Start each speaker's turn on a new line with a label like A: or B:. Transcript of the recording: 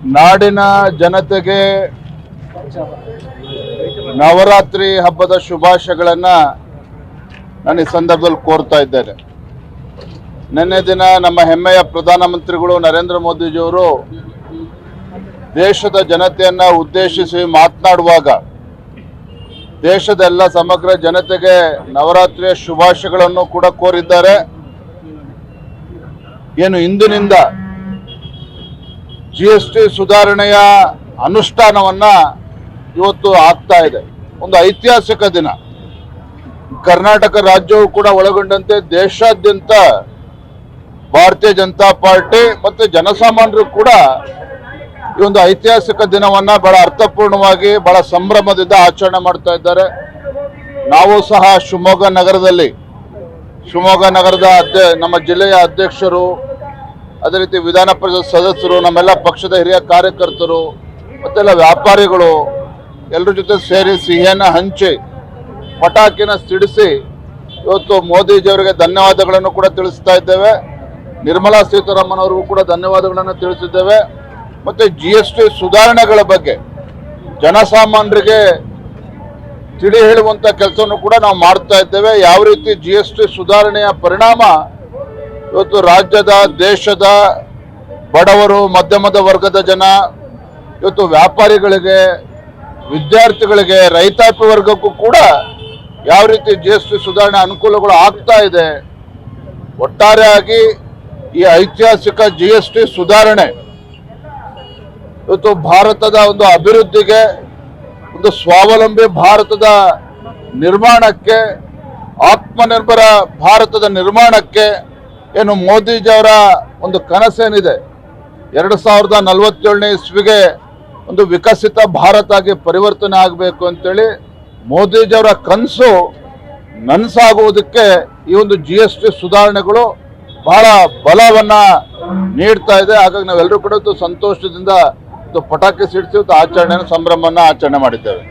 A: ನಾಡಿನ ಜನತೆಗೆ ನವರಾತ್ರಿ ಹಬ್ಬದ ಶುಭಾಶಯಗಳನ್ನ ನಾನು ಈ ಸಂದರ್ಭದಲ್ಲಿ ಕೋರ್ತಾ ಇದ್ದೇನೆ. ನಿನ್ನೆ ದಿನ ನಮ್ಮ ಹೆಮ್ಮೆಯ ಪ್ರಧಾನಮಂತ್ರಿಗಳು ನರೇಂದ್ರ ಮೋದಿಜಿಯವರು ದೇಶದ ಜನತೆಯನ್ನ ಉದ್ದೇಶಿಸಿ ಮಾತನಾಡುವಾಗ ದೇಶದ ಎಲ್ಲ ಸಮಗ್ರ ಜನತೆಗೆ ನವರಾತ್ರಿಯ ಶುಭಾಶಯಗಳನ್ನು ಕೂಡ ಕೋರಿದ್ದಾರೆ. ಏನು ಇಂದಿನಿಂದ ಜಿ ಎಸ್ ಟಿ ಸುಧಾರಣೆಯ ಅನುಷ್ಠಾನವನ್ನ ಇವತ್ತು ಆಗ್ತಾ ಇದೆ. ಒಂದು ಐತಿಹಾಸಿಕ ದಿನ. ಕರ್ನಾಟಕ ರಾಜ್ಯವು ಕೂಡ ಒಳಗೊಂಡಂತೆ ದೇಶಾದ್ಯಂತ ಭಾರತೀಯ ಜನತಾ ಪಾರ್ಟಿ ಮತ್ತು ಜನಸಾಮಾನ್ಯರು ಕೂಡ ಈ ಒಂದು ಐತಿಹಾಸಿಕ ದಿನವನ್ನ ಬಹಳ ಅರ್ಥಪೂರ್ಣವಾಗಿ, ಬಹಳ ಸಂಭ್ರಮದಿಂದ ಆಚರಣೆ ಮಾಡ್ತಾ ಇದ್ದಾರೆ. ನಾವು ಸಹ ಶಿವಮೊಗ್ಗ ನಗರದಲ್ಲಿ, ಶಿವಮೊಗ್ಗ ನಗರದ ಅಧ್ಯ ನಮ್ಮ ಜಿಲ್ಲೆಯ ಅಧ್ಯಕ್ಷರು ಅದೇ ರೀತಿ ವಿಧಾನ ಪರಿಷತ್ ಸದಸ್ಯರು, ನಮ್ಮೆಲ್ಲ ಪಕ್ಷದ ಹಿರಿಯ ಕಾರ್ಯಕರ್ತರು, ಮತ್ತೆಲ್ಲ ವ್ಯಾಪಾರಿಗಳು ಎಲ್ಲರ ಜೊತೆ ಸೇರಿ ಸಿಹಿಯನ್ನು ಹಂಚಿ ಪಟಾಕಿನ ಸಿಡಿಸಿ ಇವತ್ತು ಮೋದಿಜಿಯವರಿಗೆ ಧನ್ಯವಾದಗಳನ್ನು ಕೂಡ ತಿಳಿಸ್ತಾ ಇದ್ದೇವೆ. ನಿರ್ಮಲಾ ಸೀತಾರಾಮನ್ ಅವರಿಗೂ ಕೂಡ ಧನ್ಯವಾದಗಳನ್ನು ತಿಳಿಸಿದ್ದೇವೆ. ಮತ್ತು ಜಿ ಎಸ್ ಟಿ ಸುಧಾರಣೆಗಳ ಬಗ್ಗೆ ಜನಸಾಮಾನ್ಯರಿಗೆ ತಿಳಿ ಹೇಳುವಂಥ ಕೆಲಸವನ್ನು ಕೂಡ ನಾವು ಮಾಡ್ತಾ ಇದ್ದೇವೆ. ಯಾವ ರೀತಿ ಜಿ ಎಸ್ ಟಿ ಸುಧಾರಣೆಯ ಪರಿಣಾಮ ಇವತ್ತು ರಾಜ್ಯದ, ದೇಶದ ಬಡವರು, ಮಧ್ಯಮದ ವರ್ಗದ ಜನ, ಇವತ್ತು ವ್ಯಾಪಾರಿಗಳಿಗೆ, ವಿದ್ಯಾರ್ಥಿಗಳಿಗೆ, ರೈತಾಪಿ ವರ್ಗಕ್ಕೂ ಕೂಡ ಯಾವ ರೀತಿ ಜಿ ಎಸ್ ಟಿ ಸುಧಾರಣೆ ಅನುಕೂಲಗಳು ಆಗ್ತಾ ಇದೆ, ಒಟ್ಟಾರೆಯಾಗಿ ಈ ಐತಿಹಾಸಿಕ ಜಿ ಎಸ್ ಟಿ ಸುಧಾರಣೆ ಇವತ್ತು ಭಾರತದ ಒಂದು ಅಭಿವೃದ್ಧಿಗೆ, ಒಂದು ಸ್ವಾವಲಂಬಿ ಭಾರತದ ನಿರ್ಮಾಣಕ್ಕೆ, ಆತ್ಮನಿರ್ಭರ ಭಾರತದ ನಿರ್ಮಾಣಕ್ಕೆ ಏನು ಮೋದಿಜಿಯವರ ಒಂದು ಕನಸೇನಿದೆ? ಎರಡು ಸಾವಿರದ ನಲವತ್ತೇಳನೇ ಇಸ್ವಿಗೆ ಒಂದು ವಿಕಸಿತ ಭಾರತ ಆಗಿ ಪರಿವರ್ತನೆ ಆಗಬೇಕು ಅಂತೇಳಿ ಮೋದಿಜಿಯವರ ಕನಸು ನನಸಾಗುವುದಕ್ಕೆ ಈ ಒಂದು ಜಿ ಎಸ್ ಟಿ ಸುಧಾರಣೆಗಳು ಬಹಳ ಬಲವನ್ನು ನೀಡ್ತಾ ಇದೆ. ಹಾಗಾಗಿ ನಾವೆಲ್ಲರೂ ಕೂಡ ಸಂತೋಷದಿಂದ ಪಟಾಕಿ ಸಿಡಿಸಿ ಆಚರಣೆಯನ್ನು, ಸಂಭ್ರಮವನ್ನು ಆಚರಣೆ ಮಾಡಿದ್ದೇವೆ.